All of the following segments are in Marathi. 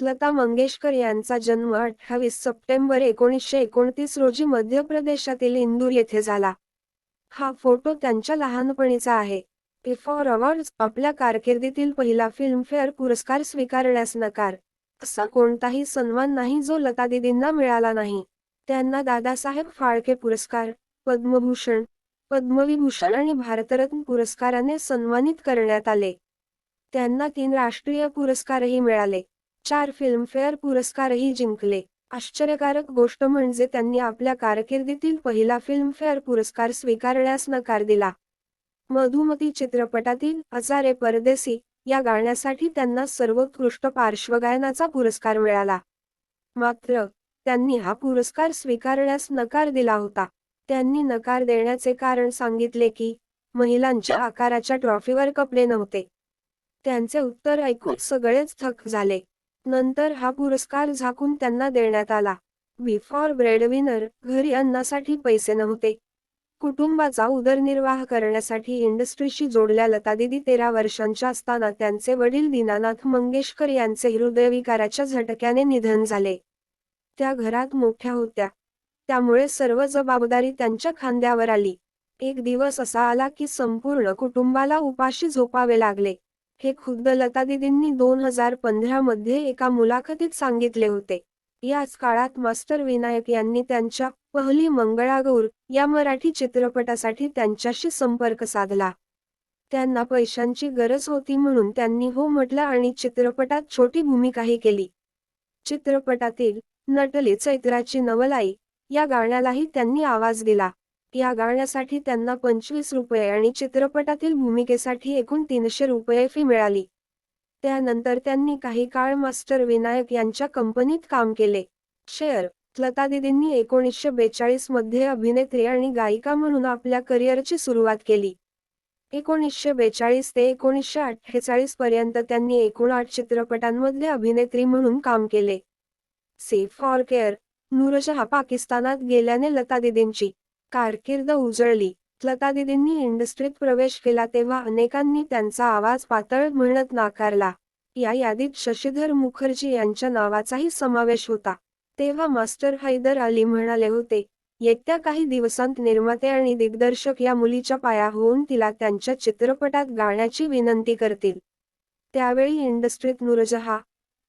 लता मंगेशकर यांचा जन्म अठ्ठावीस सप्टेंबर एकोणीसशे एकोणतीस रोजी मध्य प्रदेशातील इंदूर येथे झाला. हा फोटो त्यांच्या लहानपणीचा आहे. फॉर अवॉर्ड्स आपल्या कारकिर्दीतील पहिला फिल्मफेअर पुरस्कार स्वीकारण्यास नकार. असा कोणताही सन्मान नाही जो लता दिदींना मिळाला नाही. त्यांना दादासाहेब फाळके पुरस्कार पद्मभूषण पद्मविभूषण आणि भारतरत्न पुरस्काराने सन्मानित करण्यात आले. त्यांना तीन राष्ट्रीय पुरस्कारही मिळाले. चार फिल्मफेअर पुरस्कारही जिंकले. आश्चर्यकारक गोष्ट म्हणजे त्यांनी आपल्या कारकिर्दीतील पहिला फिल्मफेअर पुरस्कार स्वीकारण्यास नकार दिला. मधुमती चित्रपटातील हजारे परदेसी या गाण्यासाठी त्यांना सर्वोत्कृष्ट पार्श्वगायनाचा पुरस्कार मिळाला. मात्र त्यांनी हा पुरस्कार स्वीकारण्यास नकार दिला होता. त्यांनी नकार देण्याचे कारण सांगितले की महिलांच्या आकाराच्या ट्रॉफीवर कपडे नव्हते. त्यांचे उत्तर ऐकून सगळेच थक झाले. नंतर हा पुरस्कार झाकून त्यांना देण्यात आला. बिफॉर ब्रेडविनर घरी अन्नासाठी पैसे नव्हते. कुटुंबाचा उदरनिर्वाह करण्यासाठी इंडस्ट्रीशी जोडल्या लतादिदी तेरा वर्षांच्या असताना त्यांचे वडील दीनानाथ मंगेशकर यांचे हृदयविकाराच्या झटक्याने निधन झाले. त्या घरात मोठ्या होत्या. त्यामुळे सर्व जबाबदारी त्यांच्या खांद्यावर आली. एक दिवस असा आला की संपूर्ण कुटुंबाला उपाशी झोपावे लागले. हे खुद्द लतादिदींनी दोन हजार पंधरा मध्ये एका मुलाखतीत सांगितले होते. याच काळात मास्टर विनायक यांनी त्यांच्या पहली मंगळागौर या मराठी चित्रपटासाठी त्यांच्याशी संपर्क साधला. त्यांना पैशांची गरज होती म्हणून त्यांनी हो म्हटलं आणि चित्रपटात छोटी भूमिकाही केली. चित्रपटातील नटले चैत्राची नवलाई या गाण्यालाही त्यांनी आवाज दिला. या गाण्यासाठी त्यांना पंचवीस रुपये आणि चित्रपटातील भूमिकेसाठी एकूण तीनशे रुपये फी मिळाली. त्यानंतर त्यांनी काही काळ मास्टर विनायक यांच्या कंपनीत काम केले. शेअर लता दिदींनी एकोणीसशे बेचाळीसमध्ये अभिनेत्री आणि गायिका म्हणून आपल्या करिअरची सुरुवात केली. एकोणीसशे बेचाळीस ते एकोणीसशे अठ्ठेचाळीस पर्यंत त्यांनी एकूण आठ चित्रपटांमधले अभिनेत्री म्हणून काम केले. सेफ फॉर केअर नूरजहा पाकिस्तानात गेल्याने लतादिदींची कारकीर्द उजळली. लतादिदींनी इंडस्ट्रीत प्रवेश केला तेव्हा अनेकांनी त्यांचा आवाज पातळ म्हणत नाकारला. या यादीत शशीधर मुखर्जी यांच्या नावाचाही समावेश होता. तेव्हा मास्टर हैदर अली म्हणाले होते येत्या काही दिवसांत निर्माते आणि दिग्दर्शक या मुलीच्या पाया होऊन तिला त्यांच्या चित्रपटात गाण्याची विनंती करतील. त्यावेळी इंडस्ट्रीत नूरजहा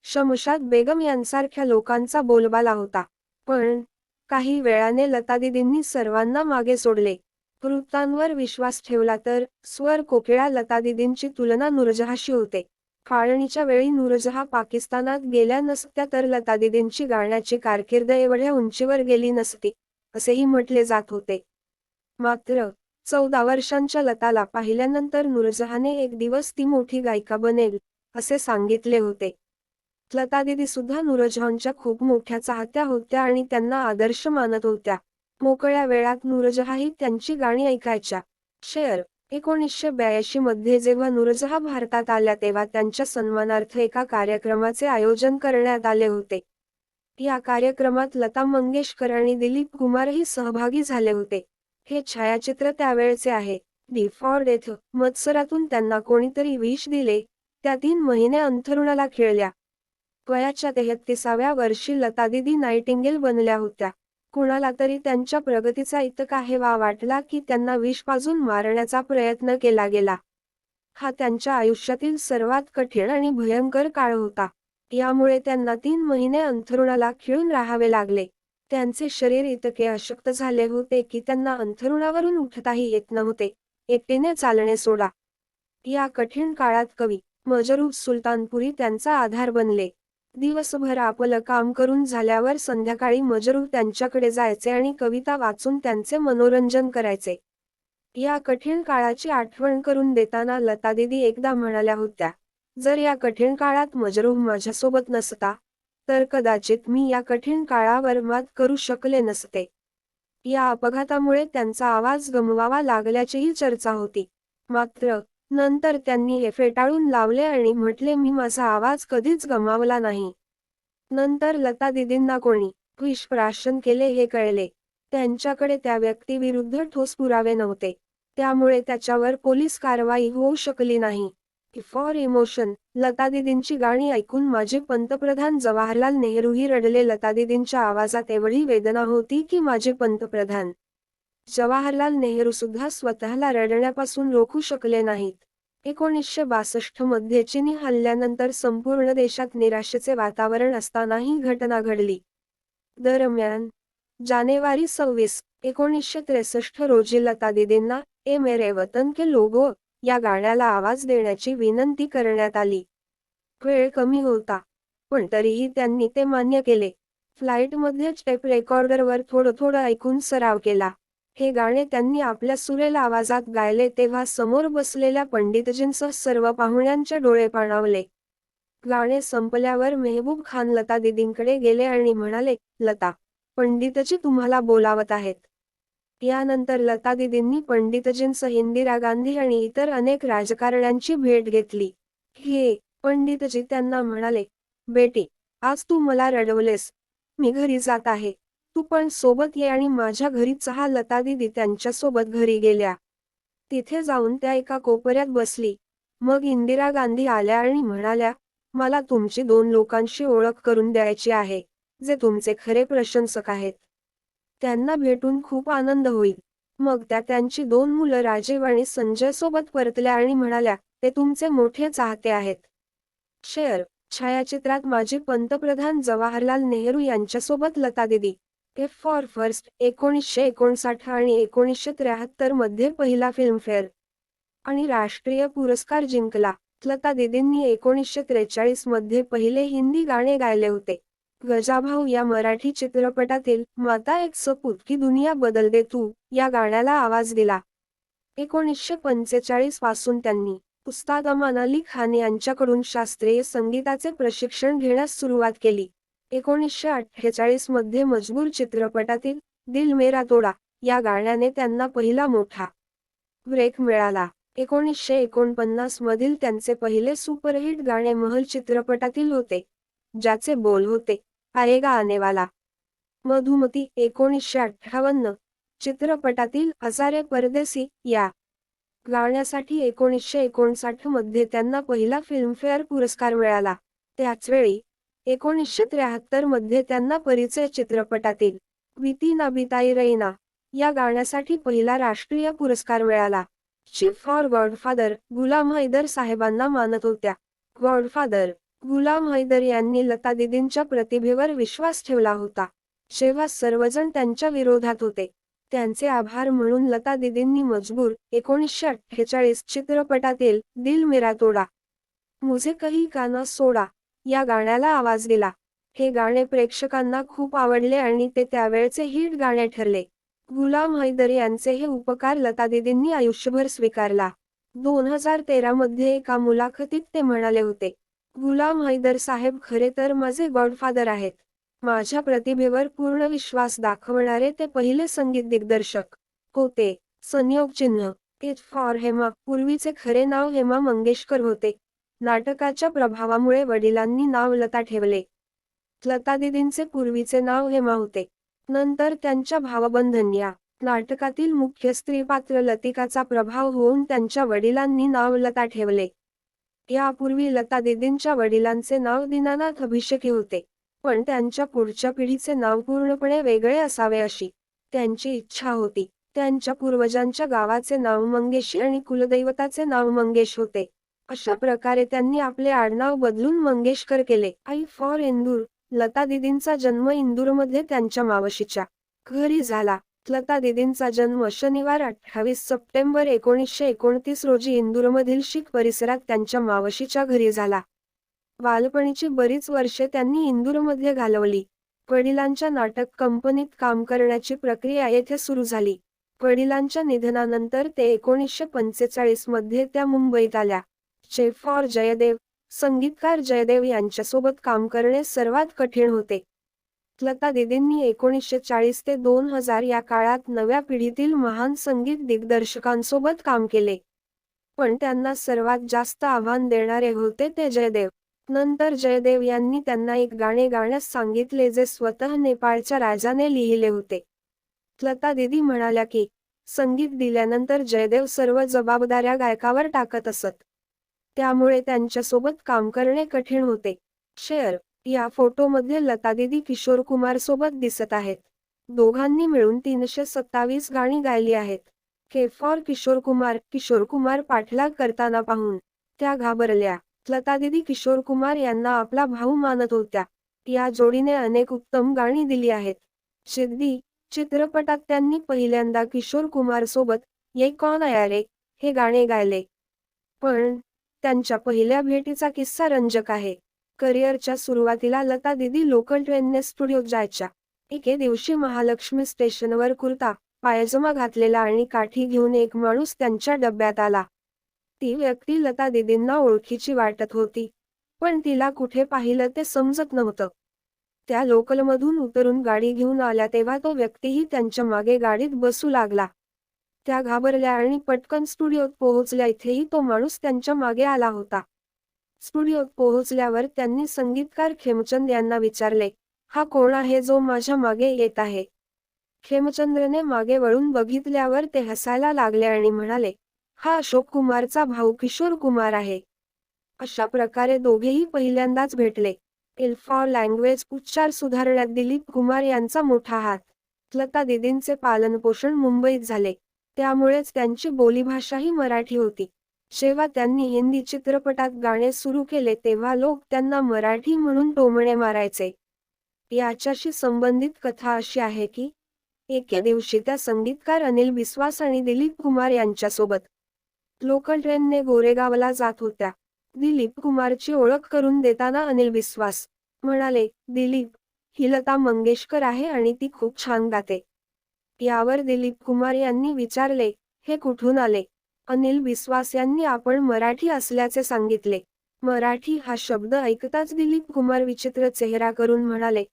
शमशाद बेगम यांसारख्या लोकांचा बोलबाला होता. पण काही वेळाने लतादिदींनी सर्वांना मागे सोडले. वृत्तांवर विश्वास ठेवला तर स्वर कोकिळा लतादिदींची तुलना नूरजहाशी होते. फाळणीच्या वेळी नूरजहा पाकिस्तानात गेल्या नसत्या तर लतादिदींची गाण्याची कारकीर्द एवढ्या उंचीवर गेली नसती असेही म्हटले जात होते. मात्र चौदा वर्षांच्या लताला पाहिल्यानंतर नूरजहाने एक दिवस ती मोठी गायिका बनेल असे सांगितले होते. लतादिदी सुद्धा नूरजहानच्या खूप मोठ्या चाहत्या होत्या आणि त्यांना आदर्श मानत होत्या. मोकळ्या वेळात नूरजहाही त्यांची गाणी ऐकायच्या. शेअर एकोणीसशे ब्याऐंशी मध्ये जेव्हा नूरजहा भारतात आल्या तेव्हा त्यांच्या सन्मानार्थ एका कार्यक्रमाचे आयोजन करण्यात आले होते. या कार्यक्रमात लता मंगेशकर आणि दिलीप कुमारही सहभागी झाले होते. हे छायाचित्र त्यावेळचे आहे. डी फॉर डेथ मत्सरातून त्यांना कोणीतरी विष दिले. त्या तीन महिने अंथरुणाला खेळल्या. वयाच्या तेहत्तीसाव्या वर्षी लतादिदी नाईटिंगेल बनल्या होत्या. कुणाला तरी त्यांच्या प्रगतीचा इतका हेवा वाटला की त्यांना विष पाजून मारण्याचा प्रयत्न केला गेला. हा त्यांच्या आयुष्यातील सर्वात कठीण आणि भयंकर काळ होता. यामुळे त्यांना तीन महिने अंथरुणाला खिळून राहावे लागले. त्यांचे शरीर इतके अशक्त झाले होते की त्यांना अंथरुणावरून उठताही येत नव्हते. एकटीने चालणे सोडा. या कठीण काळात कवी मजरूफ सुलतानपुरी त्यांचा आधार बनले. दिवसभर आपलं काम करून झाल्यावर संध्याकाळी मजरूफ त्यांच्याकडे जायचे आणि कविता वाचून त्यांचे मनोरंजन करायचे. या कठीण काळाची आठवण करून देताना लतादिदी एकदा म्हणाल्या होत्या जर या कठीण काळात मजरूह माझ्यासोबत नसता तर कदाचित मी या कठीण काळावर मात करू शकले नसते. या अपघातामुळे त्यांचा आवाज गमवावा लागल्याचीही चर्चा होती. मात्र नंतर त्यांनी हे फेटाळून लावले आणि म्हटले मी माझा आवाज कधीच गमावला नाही. नंतर लता दिदींना कोणी विषप्राशन केले हे कळले. त्यांच्याकडे त्या व्यक्तीविरुद्ध ठोस पुरावे नव्हते. त्यामुळे त्याच्यावर पोलीस कारवाई होऊ शकली नाही. फॉर इमोशन लतादीदींची गाणी ऐकून माझे पंतप्रधान जवाहरलाल नेहरूही रडले. लतादीदींच्या आवाजात एवढी वेदना होती की माझे पंतप्रधान जवाहरलाल नेहरू सुद्धा स्वतःला रडण्यापासून रोखू शकले नाहीत. एकोणीसशे बासष्टमध्ये चिनी हल्ल्यानंतर संपूर्ण देशात निराशेचे वातावरण असताना ही घटना घडली. दरम्यान जानेवारी सव्वीस एकोणीसशे त्रेसष्ट रोजी लतादीदींना ए. मेरे वतन के लोगो या गाण्याला आवाज देण्याची विनंती करण्यात आली. वेळ कमी होता पण तरीही त्यांनी ते मान्य केले. फ्लाईटमध्येच टेप रेकॉर्डरवर थोडं थोडं ऐकून सराव केला. हे गाणे त्यांनी आपल्या सुरेल आवाजात गायले तेव्हा समोर बसलेल्या पंडितजींसह सर्व पाहुण्यांचे डोळे पाणावले. गाणे संपल्यावर मेहबूब खान लता दिदींकडे गेले आणि म्हणाले लता पंडितजी तुम्हाला बोलावत आहेत. यानंतर लता दिदींनी पंडितजींसह इंदिरा गांधी आणि इतर अनेक राजकारण्यांची भेट घेतली. हे पंडितजी त्यांना म्हणाले बेटी आज तू मला रडवलेस. मी घरी जात आहे. तू पण सोबत ये आणि माझ्या घरी चहा लता दिदी त्यांच्यासोबत घरी गेल्या. तिथे जाऊन त्या एका कोपऱ्यात बसली. मग इंदिरा गांधी आल्या आणि म्हणाल्या मला तुमची दोन लोकांशी ओळख करून द्यायची आहे जे तुमचे खरे प्रशंसक आहेत. त्यांना भेटून खूप आनंद होईल. मग त्या त्यांची दोन मुलं राजीव आणि संजय सोबत परतल्या आणि म्हणाल्या ते तुमचे मोठे चाहते आहेत. शेअर छायाचित्रात माजी पंतप्रधान जवाहरलाल नेहरू यांच्यासोबत लता दिदी. एफ फॉर फर्स्ट एकोणीसशे एकोणसाठ आणि एकोणीसशे त्र्याहत्तरमध्ये पहिला फिल्मफेअर आणि राष्ट्रीय पुरस्कार जिंकला. लता दिदींनी एकोणीसशे त्रेचाळीसमध्ये पहिले हिंदी गाणे गायले होते. गजाभाऊ या मराठी चित्रपटातील माता एक सपूत की दुनिया बदल दे तू या गाण्याला आवाज दिला. एकोणीसशे पंचेचाळीसपासून त्यांनी उस्ताद अमान अली खान यांच्याकडून शास्त्रीय संगीताचे प्रशिक्षण घेण्यास सुरुवात केली. एकोणीसशे अठ्ठेचाळीसमध्ये मजबूर चित्रपटातील दिल मेरा तोडा या गाण्याने त्यांना पहिला मोठा ब्रेक मिळाला. एकोणीसशे एकोणपन्नास मधील त्यांचे पहिले सुपरहिट गाणे महल चित्रपटातील होते ज्याचे बोल होते आएगा आनेवाला मधुमती एकोणीसशे अठ्ठावन्न चित्रपटातील हजारे परदेसी या गाण्यासाठी एकोणीसशे एकोणसाठमध्ये त्यांना पहिला फिल्मफेअर पुरस्कार मिळाला. त्याचवेळी एकोणीसशे त्र्याहत्तरमध्ये त्यांना परिचय चित्रपटातील विती नबिताई रैना या गाण्यासाठी पहिला राष्ट्रीय पुरस्कार मिळाला. Chief for godfather Ghulam Haider साहेबांना मानत होत्या. गॉडफादर गुलाम हैदर यांनी लता दिदींच्या प्रतिभेवर विश्वास ठेवला होता. जेव्हा सर्वजण त्यांच्या विरोधात होते. त्यांचे आभार म्हणून लता दिदींनी मजबूर एकोणीसशे अठ्ठेचाळीस चित्रपटातील दिल मेरा तोडा. मुझे कही काना सोडा. या गाण्याला आवाज दिला. हे गाणे प्रेक्षकांना खूप आवडले आणि ते त्यावेळचे हिट गाणे ठरले. गुलाम हैदर यांचे हे उपकार लता दिदींनी आयुष्यभर स्वीकारला. दोन हजार तेरा मध्ये एका मुलाखतीत ते म्हणाले होते गुलाम हैदर साहेब खरे तर माझे गॉडफादर आहेत. माझ्या प्रतिभेवर पूर्ण विश्वास दाखवणारे ते पहिले संगीत दिग्दर्शक होते. संयोग चिन्ह इट फॉर हेमा पूर्वीचे खरे नाव हेमा मंगेशकर होते. नाटकाच्या प्रभावामुळे वडिलांनी नाव लता ठेवले. लता दिदींचे पूर्वीचे नाव हेमा होते. नंतर त्यांच्या भावबंधन या नाटकातील मुख्य स्त्रीपात्र लतिकाचा प्रभाव होऊन त्यांच्या वडिलांनी नाव लता ठेवले. यापूर्वी लता दिदींच्या वडिलांचे नाव दीनानाथ अभिषेकी होते. पण त्यांच्या पुढच्या पिढीचे नाव पूर्णपणे वेगळे असावे अशी त्यांची इच्छा होती. त्यांच्या पूर्वजांच्या गावाचे नाव मंगेशी आणि कुलदैवताचे नाव मंगेश होते. अशा प्रकारे त्यांनी आपले आडनाव बदलून मंगेशकर केले. आई फॉर इंदूर लता दिदींचा जन्म इंदूरमध्ये त्यांच्या मावशीच्या घरी झाला. लता दिदींचा जन्म शनिवार अठ्ठावीस सप्टेंबर एकोणीसशे एकोणतीस रोजी इंदूरमधील शीख परिसरात त्यांच्या मावशीच्या घरी झाला. बालपणीची बरीच वर्षे त्यांनी इंदूरमध्ये घालवली. वडिलांच्या नाटक कंपनीत काम करण्याची प्रक्रिया येथे सुरू झाली. वडिलांच्या निधनानंतर ते एकोणीसशे पंचेचाळीसमध्ये त्या मुंबईत आल्या. शेफ फॉर जयदेव संगीतकार जयदेव यांच्यासोबत काम करणे सर्वात कठीण होते. लता दिदींनी एकोणीसशे चाळीस ते दोन हजार या काळात नव्या पिढीतील महान संगीत दिग्दर्शकांसोबत काम केले. पण त्यांना सर्वात जास्त आव्हान देणारे होते ते जयदेव. नंतर जयदेव यांनी त्यांना एक गाणे गाण्यास सांगितले जे स्वतः नेपाळच्या राजाने लिहिले होते. लता दिदी म्हणाल्या की संगीत दिल्यानंतर जयदेव सर्व जबाबदाऱ्या गायकावर टाकत असत. त्यामुळे त्यांच्यासोबत काम करणे कठीण होते. शेअर या फोटोमध्ये लतादीदी किशोर कुमार सोबत दिसत आहेत. दोघांनी मिळून तीनशे सत्तावीस गाणी गायली आहेत. के फॉर किशोर कुमार किशोर कुमार पाठलाग करताना पाहून त्या घाबरल्या. लतादीदी किशोर कुमार यांना आपला भाऊ मानत होत्या. या जोडीने अनेक उत्तम गाणी दिली आहेत. सिद्धी चित्रपटात त्यांनी पहिल्यांदा किशोर कुमार सोबत ये कौन आया रे हे गाणे गायले. पण त्यांच्या पहिल्या भेटीचा किस्सा रंजक आहे. करिअरच्या सुरुवातीला लता दिदी लोकल ट्रेनने स्टुडिओत जायच्या. एके दिवशी महालक्ष्मी स्टेशनवर कुर्ता पायजमा घातलेला आणि काठी घेऊन एक माणूस त्यांच्या डब्यात आला. ती व्यक्ती लता दिदींना ओळखीची वाटत होती पण तिला कुठे पाहिलं ते समजत नव्हतं. त्या लोकलमधून उतरून गाडी घेऊन आल्या तेव्हा तो व्यक्तीही त्यांच्या मागे गाडीत बसू लागला. त्या घाबरल्या आणि पटकन स्टुडिओत पोहोचल्या. इथेही तो माणूस त्यांच्या मागे आला होता. स्टुडिओत पोहोचल्यावर त्यांनी संगीतकार खेमचंद यांना विचारले हा कोण आहे जो माझ्या मागे येत आहे? खेमचंद्रने मागे वळून बघितल्यावर ते हसायला लागले आणि म्हणाले हा अशोक कुमारचा भाऊ किशोर कुमार आहे. अशा प्रकारे दोघेही पहिल्यांदाच भेटले. इल्फा लँग्वेज उच्चार सुधारण्यात दिलीप कुमार यांचा मोठा हात. लता दिदींचे पालनपोषण मुंबईत झाले. त्यामुळेच त्यांची बोलीभाषाही मराठी होती. जेव्हा त्यांनी हिंदी चित्रपटात गाणे सुरू केले तेव्हा लोक त्यांना मराठी म्हणून टोमणे मारायचे. याच्याशी संबंधित कथा अशी आहे की एके दिवशी त्या संगीतकार अनिल बिस्वास आणि दिलीप कुमार यांच्यासोबत लोकल ट्रेनने गोरेगावला जात होत्या. दिलीप कुमारची ओळख करून देताना अनिल बिस्वास म्हणाले दिलीप ही लता मंगेशकर आहे आणि ती खूप छान गाते. यावर दिलीप कुमार यांनी विचारले हे कुठून आले? अनिल विश्वास यांनी आपण मराठी असल्याचे सांगितले. मराठी हा शब्द ऐकताच दिलीप कुमार विचित्र चेहरा करून म्हणाले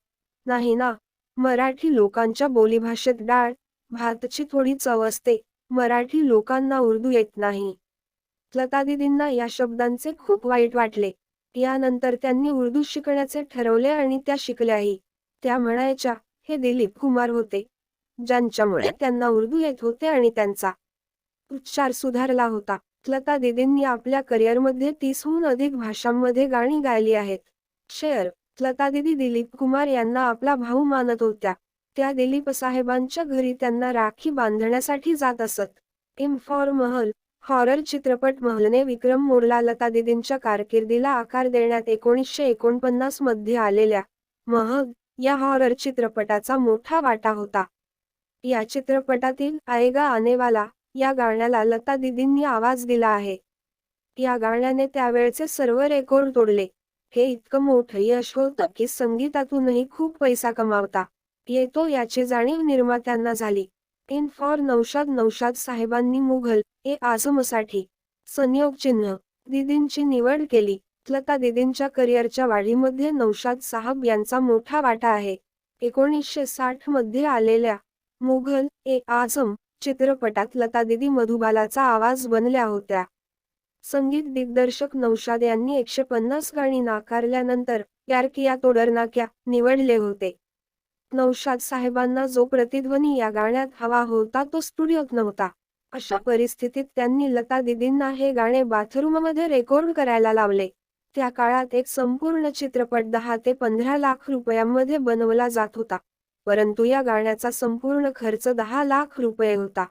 नाही ना मराठी लोकांच्या बोलीभाषेत डाळ भातची थोडी चव असते मराठी लोकांना उर्दू येत नाही. लतादीदींना या शब्दांचे खूप वाईट वाटले. यानंतर त्यांनी उर्दू शिकण्याचे ठरवले आणि त्या शिकल्याही. त्या म्हणायच्या हे दिलीप कुमार होते ज्यांच्यामुळे त्यांना उर्दू येत होते आणि त्यांचा उच्चार सुधारला होता. लता दिदींनी आपल्या करिअरमध्ये तीसहून अधिक भाषांमध्ये गाणी गायली आहेत. शेअर लता दिदी दिलीप कुमार यांना आपला भाऊ मानत होत्या. त्या दिलीप साहेबांच्या घरी त्यांना राखी बांधण्यासाठी जात असत. एम फॉर महल हॉरर चित्रपट महलने विक्रम मोरला लता दिदींच्या कारकिर्दीला आकार देण्यात एकोणीसशे एकोणपन्नासमध्ये आलेल्या महल या हॉरर चित्रपटाचा मोठा वाटा होता. या चित्रपटातील आएगा आनेवाला या गाण्याला लता दिदींनी आवाज दिला आहे. या गाण्याने त्यावेळचे सर्व रेकॉर्ड तोडले. हे इतकं मोठं यश होतं की संगीतातूनही खूप पैसा कमावता येतो याची जाणीव निर्मात्यांना झाली. इन फॉर नौशाद नौशाद साहेबांनी मुघल ए आझमसाठी संयोग चिन्ह दिदींची निवड केली. लता दिदींच्या करिअरच्या वाढीमध्ये नौशाद साहब यांचा मोठा वाटा आहे. एकोणीसशे साठमध्ये आलेल्या मुघल ए आझम चित्रपटात लता दिदी मधुबालाचा आवाज बनल्या होत्या. संगीत दिग्दर्शक नौशाद यांनी एकशे पन्नास गाणी नाकारल्यानंतर यार किया क्या निवडले होते. नौशाद साहेबांना जो प्रतिध्वनी या गाण्यात हवा होता तो स्टुडिओत नव्हता. अशा परिस्थितीत त्यांनी लता दिदींना हे गाणे बाथरूममध्ये रेकॉर्ड करायला लावले. त्या काळात एक संपूर्ण चित्रपट दहा ते पंधरा लाख रुपयांमध्ये बनवला जात होता. परंतु या गाण्याचा संपूर्ण खर्च दहा लाख रुपये होता.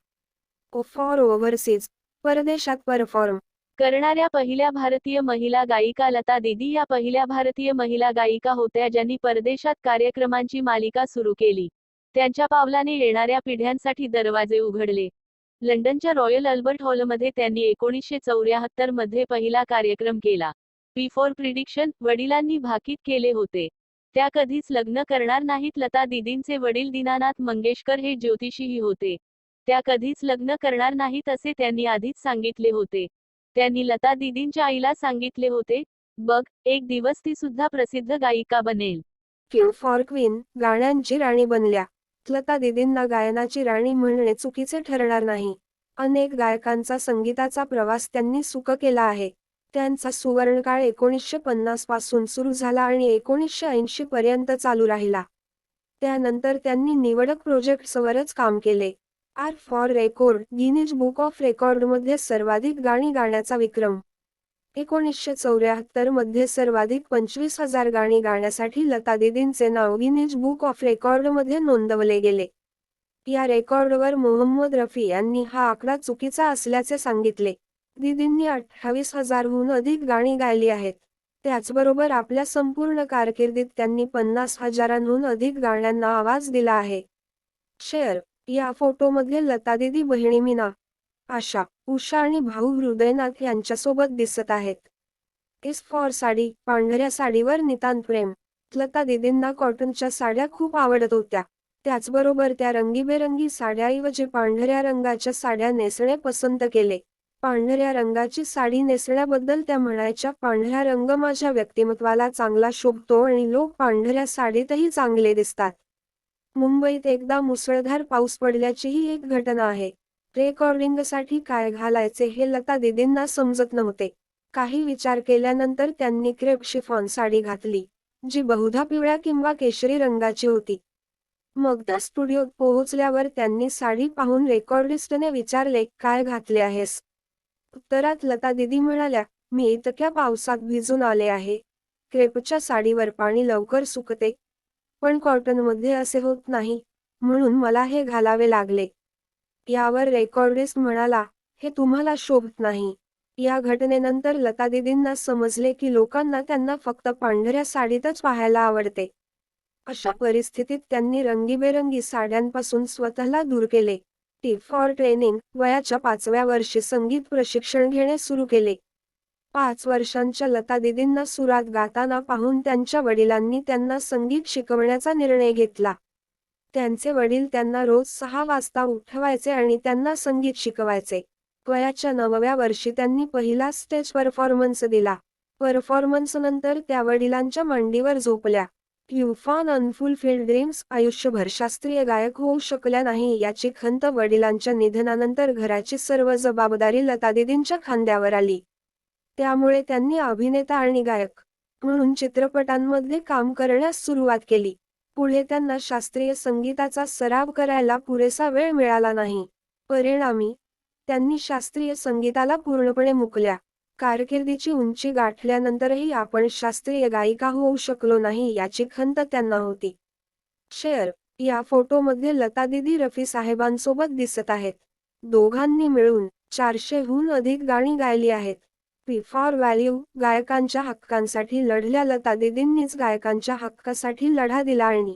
फॉर ओव्हरसीज परदेशात परफॉर्म करणाऱ्या पहिल्या भारतीय महिला गायिका लता दिदी या पहिल्या भारतीय महिला गायिका होत्या ज्यांनी परदेशात कार्यक्रमांची मालिका सुरू केली. त्यांच्या पावलाने येणाऱ्या पिढ्यांसाठी दरवाजे उघडले. लंडनच्या रॉयल अल्बर्ट हॉलमध्ये त्यांनी एकोणीसशे चौऱ्याहत्तरमध्ये पहिला कार्यक्रम केला. बिफोर प्रिडिक्शन वडिलांनी भाकीत केले होते. त्या कधीच लग्न करणार नाहीत. लता दिदींचे वडील दीनानाथ मंगेशकर हे ज्योतिषीही होते. त्या कधीच लग्न करणार नाहीत असे त्यांनी आधीच सांगितले होते. त्यांनी लता दिदींच्या आईला सांगितले होते बघ एक दिवस ती सुद्धा प्रसिद्ध गायिका बनेल. किंग फॉर क्वीन गाण्यांची राणी बनल्या. लता दिदींना गायनाची राणी म्हणणे चुकीचे ठरणार नाही. अनेक गायकांचा संगीताचा प्रवास त्यांनी सुख केला आहे. त्यांचा सुवर्णकाळ एकोणीसशे पन्नासपासून सुरू झाला आणि एकोणीसशे ऐंशी पर्यंत चालू राहिला. त्यानंतर त्यांनी निवडक प्रोजेक्ट्सवरच काम केले. R for record Guinness book of रेकॉर्डमध्ये सर्वाधिक गाणी गाण्याचा विक्रम. एकोणीसशे चौऱ्याहत्तरमध्ये सर्वाधिक पंचवीस हजार गाणी गाण्यासाठी लता दीदींचे नाव गिनीज बुक ऑफ रेकॉर्डमध्ये नोंदवले गेले. या रेकॉर्डवर मोहम्मद रफी यांनी हा आकडा चुकीचा असल्याचे सांगितले. दीदींनी अठ्ठावीस हजारहून अधिक गाणी गायली आहेत. त्याचबरोबर आपल्या संपूर्ण कारकिर्दीत त्यांनी पन्नास हजारांहून अधिक गाण्यांना आवाज दिला आहे. शेअर या फोटोमध्ये लता दीदी बहिणी मीना आशा उषा आणि भाऊ हृदयनाथ यांच्यासोबत दिसत आहेत. इस फॉर साडी पांढऱ्या साडीवर नितांत प्रेम. लता दीदींना कॉटनच्या साड्या खूप आवडत होत्या. त्याचबरोबर त्या रंगीबेरंगी साड्याऐवजी पांढऱ्या रंगाच्या साड्या नेसणे पसंत केले. पांढऱ्या रंगाची साडी नेसण्याबद्दल त्या म्हणायच्या पांढरा रंग माझ्या व्यक्तिमत्वाला चांगला शोभतो आणि लोक पांढऱ्या साडीतही चांगले दिसतात. मुंबईत एकदा मुसळधार पाऊस पडल्याचीही एक घटना आहे. रेकॉर्डिंगसाठी काय घालायचे हे लता दीदींना समजत नव्हते. काही विचार केल्यानंतर त्यांनी क्रेप शिफॉन साडी घातली जी बहुधा पिवळ्या किंवा केशरी रंगाची होती. मग त्या स्टुडिओत पोहोचल्यावर त्यांनी साडी पाहून रेकॉर्डिस्टने विचारले काय घातले आहेस? उत्तरात लता दिदी म्हणाल्या मी इतक्या पावसात भिजून आले आहे. क्रेपच्या साडीवर पाणी लवकर सुकते. पण कॉटनमध्ये असे होत नाही म्हणून मला हे घालावे लागले. यावर रेकॉर्डिस्ट म्हणाला हे तुम्हाला शोभत नाही. या घटनेनंतर लता दिदींना समजले की लोकांना त्यांना फक्त पांढऱ्या साडीतच पाहायला आवडते. अशा परिस्थितीत त्यांनी रंगीबेरंगी साड्यांपासून स्वतःला दूर केले. टी फॉर ट्रेनिंग वयाच्या पाचव्या वर्षी संगीत प्रशिक्षण घेणे सुरू केले. पाच वर्षांच्या लता दिदींना सुरात गाताना पाहून त्यांच्या वडिलांनी त्यांना संगीत शिकवण्याचा निर्णय घेतला. त्यांचे वडील त्यांना रोज सहा वाजता उठवायचे आणि त्यांना संगीत शिकवायचे. वयाच्या नवव्या वर्षी त्यांनी पहिला स्टेज परफॉर्मन्स दिला. परफॉर्मन्स नंतर त्या वडिलांच्या मांडीवर झोपल्या. युफान अनफुलफिल्ड ड्रीम्स आयुष्यभर शास्त्रीय गायक होऊ शकल्या नाही याची खंत वडिलांच्या निधनानंतर घराची सर्व जबाबदारी लतादीदींच्या खांद्यावर आली. त्यामुळे त्यांनी अभिनेता आणि गायक म्हणून चित्रपटांमध्ये काम करण्यास सुरुवात केली. पुढे त्यांना शास्त्रीय संगीताचा सराव करायला पुरेसा वेळ मिळाला नाही. परिणामी त्यांनी शास्त्रीय संगीताला पूर्णपणे मुकल्या. कारकिर्दीची उंची गाठल्यानंतरही आपण शास्त्रीय गायिका होऊ शकलो नाही याची खंत त्यांना होती. शेअर या फोटोमध्ये लता दिदी रफी साहेबांसोबत दिसत आहेत. दोघांनी मिळून चारशेहून अधिक गाणी गायली आहेत. पी फॉर व्हॅल्यू गायकांच्या हक्कांसाठी लढल्या लता दिदींनीच गायकांच्या हक्कासाठी लढा दिला आणि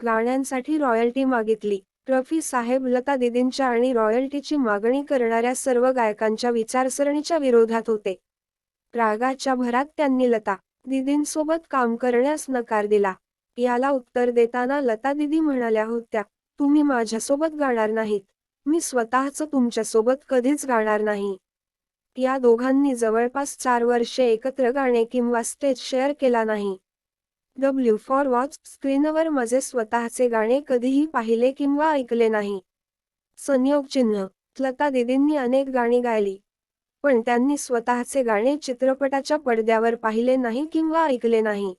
गाण्यांसाठी रॉयल्टी मागितली. रफी साहेब लता दिदींच्या आणि रॉयल्टीची मागणी करणाऱ्या सर्व गायकांच्या विचारसरणीच्या विरोधात होते. रागाच्या भरात त्यांनी लता दिदींसोबत काम करण्यास नकार दिला. याला उत्तर देताना लता दिदी म्हणाल्या होत्या तुम्ही माझ्यासोबत गाणार नाहीत. मी स्वतःच तुमच्यासोबत कधीच गाणार नाही. या दोघांनी जवळपास चार वर्षे एकत्र गाणे किंवा स्टेज शेअर केला नाही. डब्ल्यू फॉर वॉच स्क्रीनवर माझे स्वतःचे गाणे कधीही पाहिले किंवा ऐकले नाही. संयोग चिन्ह लता दिदींनी अनेक गाणी गायली. पण त्यांनी स्वतःचे गाणे चित्रपटाच्या पडद्यावर पाहिले नाही किंवा ऐकले नाही.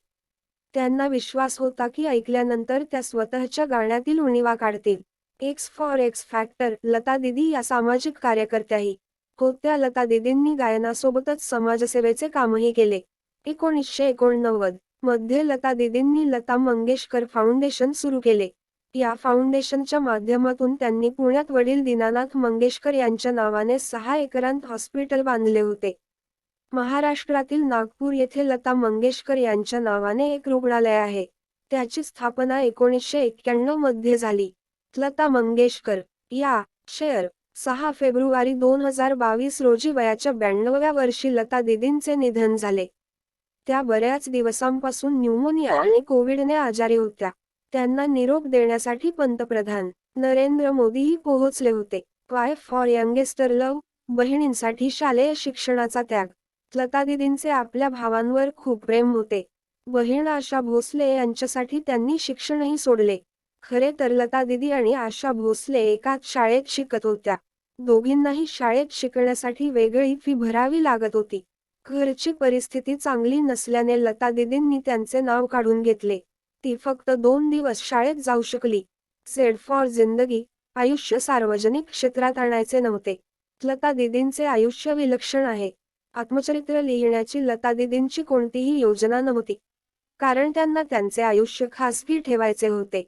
त्यांना विश्वास होता की ऐकल्यानंतर त्या स्वतःच्या गाण्यातील उणीवा काढतील. X for X factor Lata didi या सामाजिक कार्यकर्त्याही होत्या. लता दिदींनी गायनासोबतच समाजसेवेचे कामही केले. एकोणीसशे एकोणनव्वद मध्ये लता दिदींनी लता मंगेशकर फाउंडेशन सुरू केले. या फाउंडेशनच्या माध्यमातून त्यांनी पुण्यात वडील दीनानाथ मंगेशकर यांच्या नावाने सहा एकरांत हॉस्पिटल बांधले होते. महाराष्ट्रातील नागपूर येथे लता मंगेशकर यांच्या नावाने एक रुग्णालय आहे. त्याची स्थापना एकोणीसशे एक्क्याण्णवमध्ये झाली. लता मंगेशकर या शेअर सहा फेब्रुवारी दोन हजार बावीस रोजी वयाच्या ब्याण्णव्या वर्षी लता दिदींचे निधन झाले. त्या बऱ्याच दिवसांपासून न्यूमोनिया आणि कोविडने आजारी होत्या. त्यांना निरोप देण्यासाठी पंतप्रधान नरेंद्र मोदीही पोहोचले होते. वाय फॉर यंगेस्टर लव बहिणींसाठी शालेय शिक्षणाचा त्याग. लता दिदींचे आपल्या भावांवर खूप प्रेम होते. बहीण आशा भोसले यांच्यासाठी त्यांनी शिक्षणही सोडले. खरे तर लता दिदी आणि आशा भोसले एकाच शाळेत शिकत होत्या. दोघींनाही शाळेत शिकण्यासाठी वेगळी फी भरावी लागत होती. घरची परिस्थिती चांगली नसल्याने लता दिदींनी त्यांचे नाव काढून घेतले. ती फक्त दोन दिवस शाळेत जाऊ शकली. सेड फॉर जिंदगी आयुष्य सार्वजनिक क्षेत्रात आणायचे नव्हते. लता दिदींचे आयुष्य विलक्षण आहे. आत्मचरित्र लिहिण्याची लता दिदींची कोणतीही योजना नव्हती. कारण त्यांना त्यांचे आयुष्य खासगी ठेवायचे होते.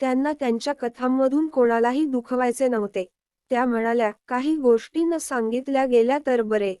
त्यांना त्यांच्या कथांमधून कोणालाही दुखवायचे नव्हते. त्या म्हणाल्या काही गोष्टी न सांगितल्या गेल्या तर बरे.